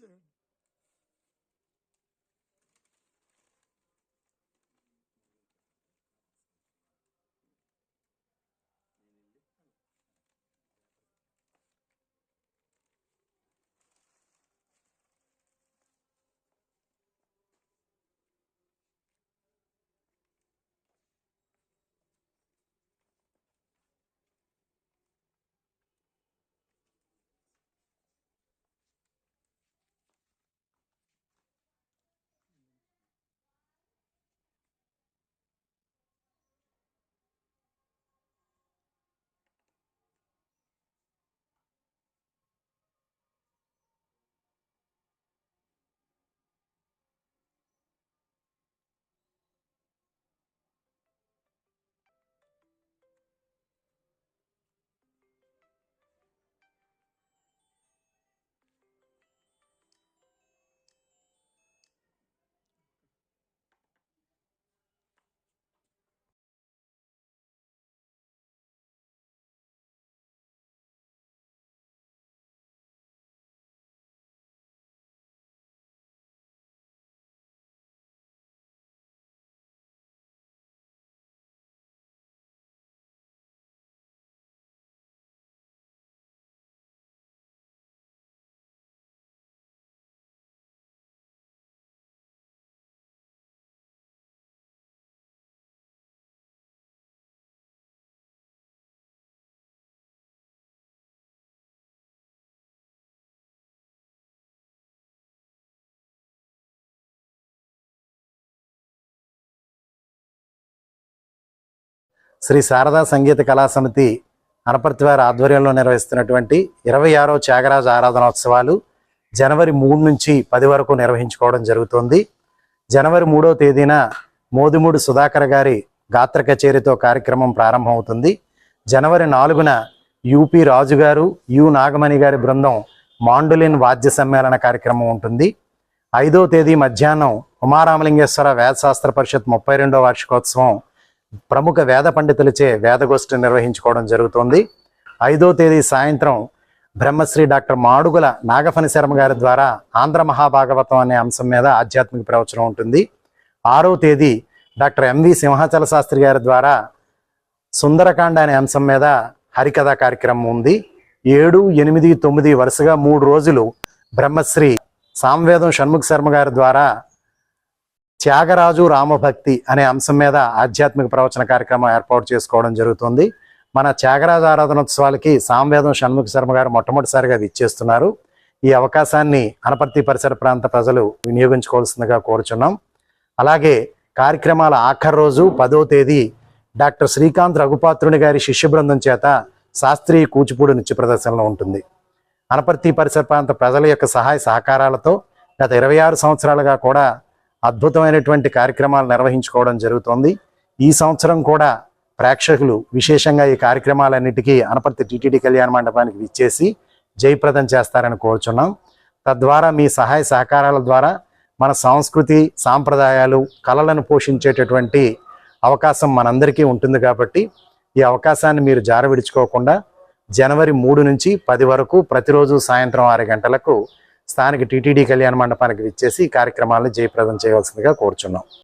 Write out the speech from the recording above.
That's it. Shri Sharada సంగీత కళాసమితి అనపర్తివారి ఆధ్వర్యంలో నిర్వహిస్తున్నటువంటి ఇరవై ఆరో త్యాగరాజ ఆరాధనోత్సవాలు జనవరి మూడు నుంచి పది వరకు నిర్వహించుకోవడం జరుగుతుంది. జనవరి మూడో తేదీన మోదిమూడి సుధాకర్ గారి గాత్ర కచేరీతో కార్యక్రమం ప్రారంభమవుతుంది. జనవరి నాలుగున యూపి రాజు గారు యు నాగమణి గారి బృందం మాండులిన్ వాద్య సమ్మేళన కార్యక్రమం ఉంటుంది. ఐదో తేదీ మధ్యాహ్నం ఉమారామలింగేశ్వర వేదశాస్త్ర పరిషత్ ముప్పై రెండో వార్షికోత్సవం ప్రముఖ వేద పండితులచే వేదగోష్ఠి నిర్వహించుకోవడం జరుగుతోంది. ఐదో తేదీ సాయంత్రం బ్రహ్మశ్రీ డాక్టర్ మాడుగుల నాగఫణి శర్మ గారి ద్వారా ఆంధ్ర మహాభాగవతం అనే అంశం మీద ఆధ్యాత్మిక ప్రవచనం ఉంటుంది. ఆరో తేదీ డాక్టర్ ఎంవి సింహాచల శాస్త్రి గారి ద్వారా సుందరకాండ అనే అంశం మీద హరికథ కార్యక్రమం ఉంది. ఏడు ఎనిమిది తొమ్మిది వరుసగా మూడు రోజులు బ్రహ్మశ్రీ సాంవేదం షణ్ముఖ శర్మ గారి ద్వారా త్యాగరాజు రామభక్తి అనే అంశం మీద ఆధ్యాత్మిక ప్రవచన కార్యక్రమం ఏర్పాటు చేసుకోవడం జరుగుతుంది. మన త్యాగరాజు ఆరాధనోత్సవాలకి సాంవేదం షణ్ముఖ శర్మ గారు మొట్టమొదటిసారిగా విచ్చేస్తున్నారు ఈ అవకాశాన్ని అనపర్తి పరిసర ప్రాంత ప్రజలు వినియోగించుకోవాల్సిందిగా కోరుచున్నాం. అలాగే కార్యక్రమాల ఆఖరి రోజు పదో తేదీ డాక్టర్ శ్రీకాంత్ రఘుపాత్రుని గారి శిష్య బృందం చేత శాస్త్రీయ కూచిపూడి నృత్య ప్రదర్శనలో ఉంటుంది. అనపర్తి పరిసర ప్రాంత ప్రజల యొక్క సహాయ సహకారాలతో గత ఇరవై ఆరు సంవత్సరాలుగా కూడా అద్భుతమైనటువంటి కార్యక్రమాలు నిర్వహించుకోవడం జరుగుతోంది. ఈ సంవత్సరం కూడా ప్రేక్షకులు విశేషంగా ఈ కార్యక్రమాలన్నిటికీ అనపర్తి టిటిడి కళ్యాణ మండపానికి విచ్చేసి జయప్రదం చేస్తారని కోరుచున్నాం. తద్వారా మీ సహాయ సహకారాల ద్వారా మన సంస్కృతి సాంప్రదాయాలు కళలను పోషించేటటువంటి అవకాశం మనందరికీ ఉంటుంది కాబట్టి ఈ అవకాశాన్ని మీరు జార విడుచుకోకుండా జనవరి మూడు నుంచి పది వరకు ప్రతిరోజు సాయంత్రం ఆరు గంటలకు స్థానిక టీటీడీ కళ్యాణ మండపానికి విచ్చేసి ఈ కార్యక్రమాలను జయప్రదం చేయవలసిందిగా కోరుచున్నాం.